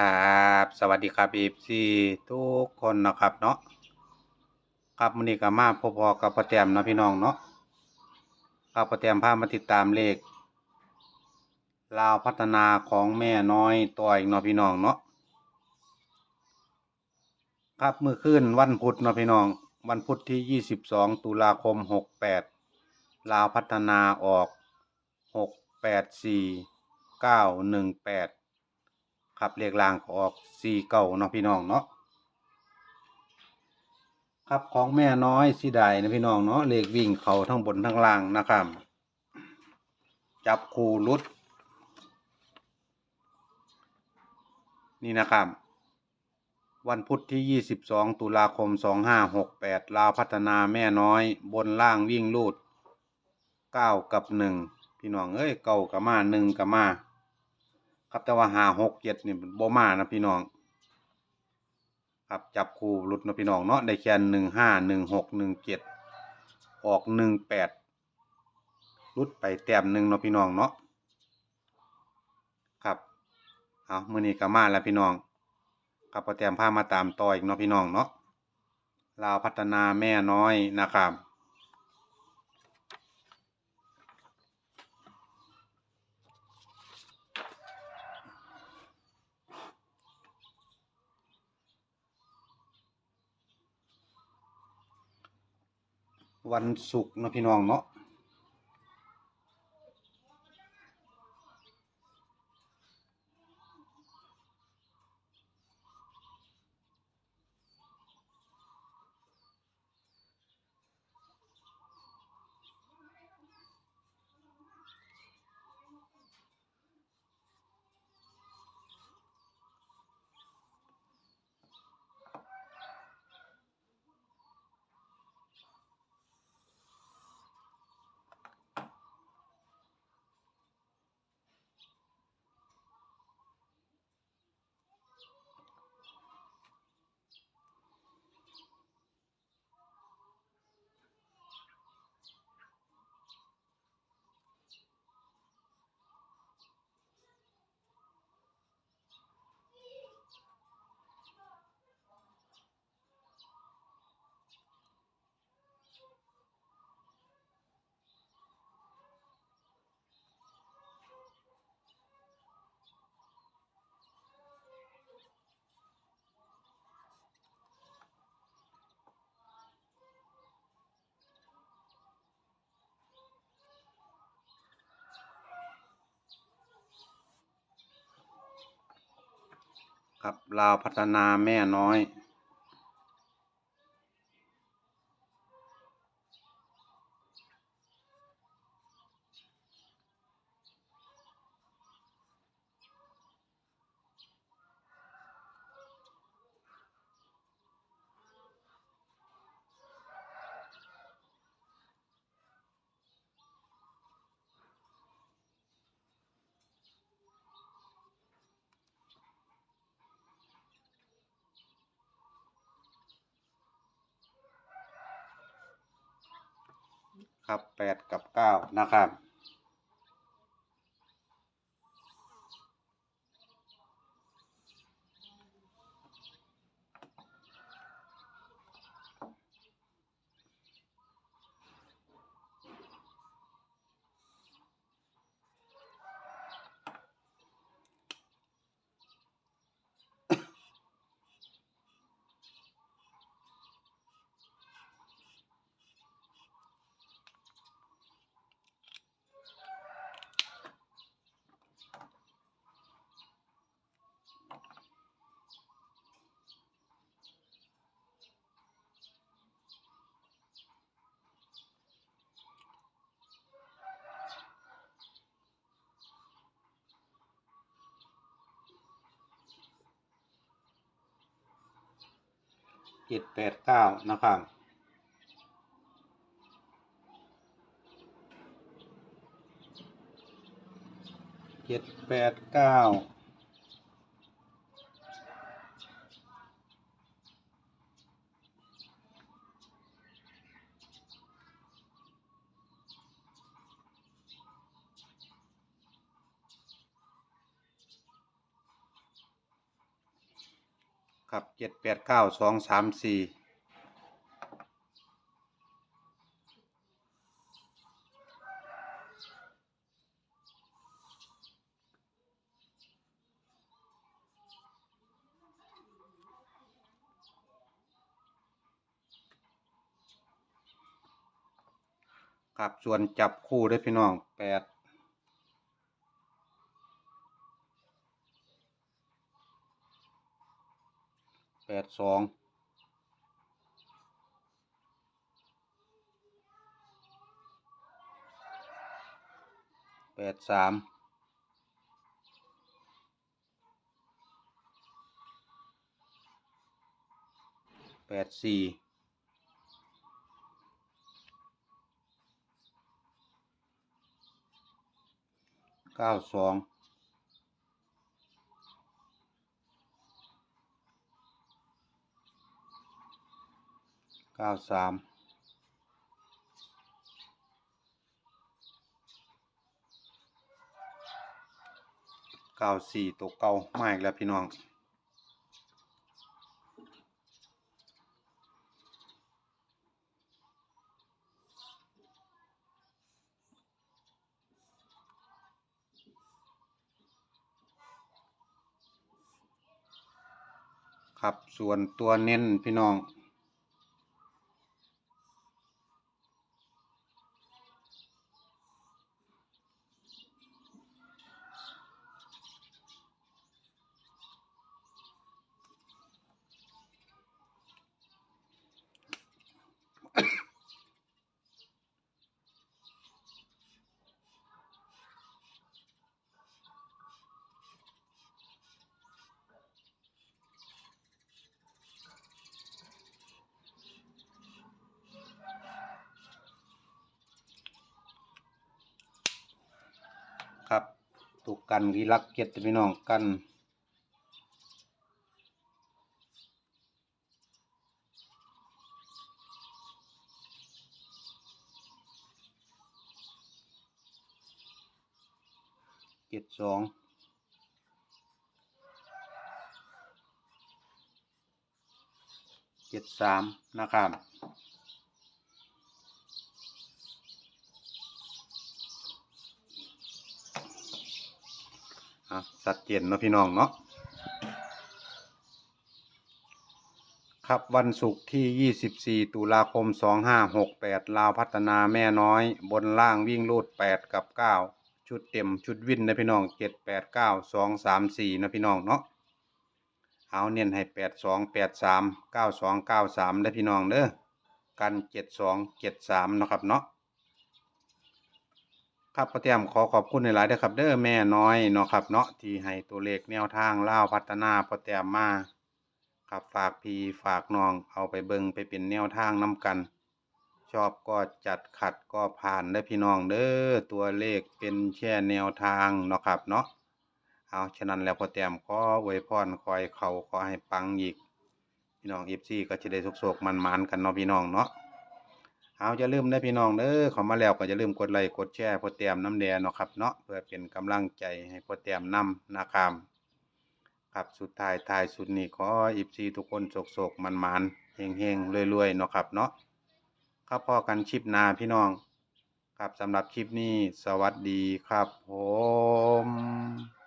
ครับสวัสดีครับ FC ทุกคนนะครับเนาะครับมื้อนี้ก็มาพบพอกับพ่อแต้มเนาะพี่น้องเนาะครับพ่อแต้มพามาติดตามเลขลาวพัฒนาของแม่น้อยตัวอีกเนาะพี่น้องเนาะครับมื้อคืนวันพุธเนาะพี่น้อง วันพุธที่ 22 ตุลาคม 68 ลาวพัฒนาออก 684 918 ครับเลขล่างก็ออกสี่เก้าเนาะพี่น้องเนาะครับของแม่น้อยสิได้นะพี่น้องเนาะเลขวิ่งเขาทั้งบนทั้งล่างนะครับจับคู่รุด นี่นะครับ วันพุธที่ 22 ตุลาคม 2568 ลาวพัฒนาแม่น้อย บนล่างวิ่งลูด 9 กับ 1 พี่น้องเอ้ยเก้ากับมา 1 กับมา ครับแต่ว่าหาหกเจ็ดนี่มันบ่มานะพี่น้อง ครับจับคู่หลุดนะพี่น้องเนาะได้แค่หนึ่งห้าหนึ่งหกหนึ่งเจ็ดออกหนึ่งแปดลุดไปแต้มหนึ่งเนาะพี่น้องเนาะครับเอามือนี้ก็มาแล้วพี่น้องครับพอแต้มพามาตามต่ออีกเนาะพี่น้องเนาะลาวพัฒนาแม่น้อยนะครับ วันศุกร์นะพี่น้องเนาะ ครับลาวพัฒนาแม่น้อย ครับแปดกับเก้านะครับ จ็ดแปดเก้านะครับ เจ็ดแปดเก้า ครับเจ็ดแปดเก้าสองสามสี่ครับส่วนจับคู่เด้วยพี่น้องแปดแป ดสองแปดสามแปดสี่เก้าสองเก้าสามเก้าสี่ตัวเก่ามากแล้วพี่น้องครับส่วนตัวเน้นพี่น้อง ครับ ถูกกันที่รักเก็ตพี่น้องกันเจ็ดสองเจ็ดสามนะครับ อะชัดเจนเนาะพี่น้องเนาะครับวันศุกร์ที่ 24 ตุลาคม 2568 ลาวพัฒนาแม่น้อย บนล่างวิ่งรูด 8 กับ 9 ชุดเต็มชุดวินนะพี่น้อง 7 8 9 2 3 4 นะพี่น้องเนาะเอาเน้นให้ 8 2 8 3 9 2 9 3 ได้พี่น้องเด้อกัน 7 2 7 3 นะครับเนาะ ครับพ่อเตรียมขอขอบคุณในหลายๆเด้อครับ เด้อแม่น้อยเนาะครับเนาะที่ให้ตัวเลขแนวทางเล่าวพัฒนาพ่อเตรียมมาครับฝากพี่ฝากน้องเอาไปเบิงไปเป็นแนวทางนํกัน ชอบก็จัดขัดก็ผ่านได้อพี่น้องเด้อตัวเลขเป็นแค่แนวทางเนาะครับเนาะเอาฉะนั้นแล้วพอเตรียมขออวยพรคอยเขาขอให้ปังอีก พี่น้อง FC ก็จะได้สุขๆมันๆกันเนาะพี่น้องเนาะ เอาจะลืมได้พี่น้องเด้อข้ามาแล้วก็จะลืมกดไลค์กดแชร์พ่อแต้มน้ำแดงเนาะครับเนาะเพื่อเป็นกำลังใจให้พ่อแต้มนำนะครับครับสุดท้ายท้ายสุดนี้ขออีฟซีทุกคนโศกๆมันๆเฮงๆรวยๆเนาะครับเนาะครับพอกันคลิปนาพี่น้อง ครับสำหรับคลิปนี้สวัสดีครับผม